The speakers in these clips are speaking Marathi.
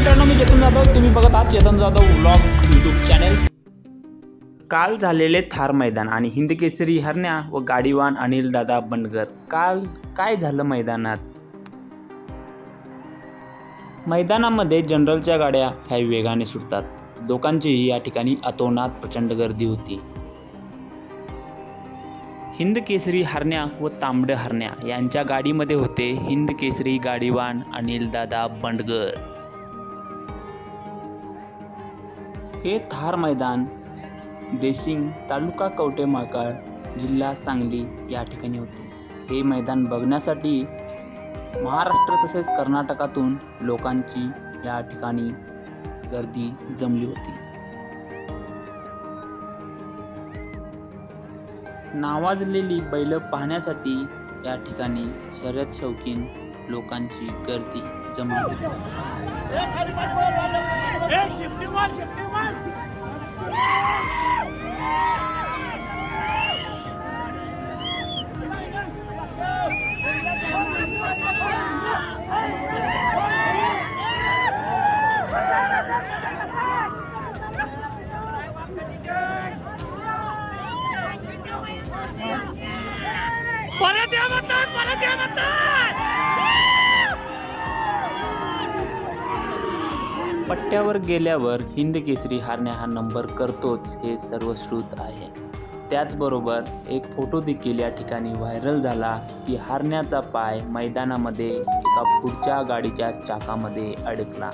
मित्रांनो मी चेतन जाधव. तुम्ही बघत आहात Chetan Jadhav vlog YouTube channel काल झालेले थार मैदान आणि हिंदकेसरी हरण्या व गाडीवान अनिल दादा बंडगर काल काय झालं मैदानात? मैदानामध्ये जनरलच्या गाड्या ह्या वेगाने सुटतात. लोकांचीही या ठिकाणी अतोनात प्रचंड गर्दी होती. हिंद केसरी हरण्या व तांबड हरण्या यांच्या गाडीमध्ये होते हिंद केसरी गाडीवान अनिल दादा बंडगर हे थार मैदान देसिंग तालुका कवटेमाकाळ जिल्हा सांगली या ठिकाणी होते. हे मैदान बघण्यासाठी महाराष्ट्र तसेच कर्नाटकातून लोकांची या ठिकाणी गर्दी जमली होती. नावाजलेली बैल पाहण्यासाठी या ठिकाणी शर्यत शौकीन लोकांची गर्दी जमली होती. परत या म्हणतात परत या म्हणतात पट्ट्यावर गेल्यावर हिंद केसरी हारण्या हा नंबर करतोच हे सर्वश्रुत आहे. त्याचबरोबर एक फोटो देखील या ठिकाणी व्हायरल झाला की हारण्याचा पाय मैदानामध्ये एका पुढच्या गाडीच्या चाकामध्ये अडकला.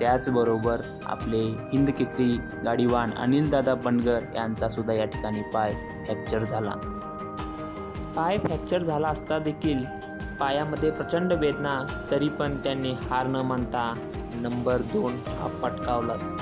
त्याचबरोबर आपले हिंद केसरी गाडीवान अनिलदादा बनगर यांचा सुद्धा या ठिकाणी पाय फ्रॅक्चर झाला. पाय फ्रॅक्चर झाला असता देखील. पायामध्ये प्रचंड वेदना तरी पण त्यांनी हार न मानता नंबर दोन हा पटकावलाच.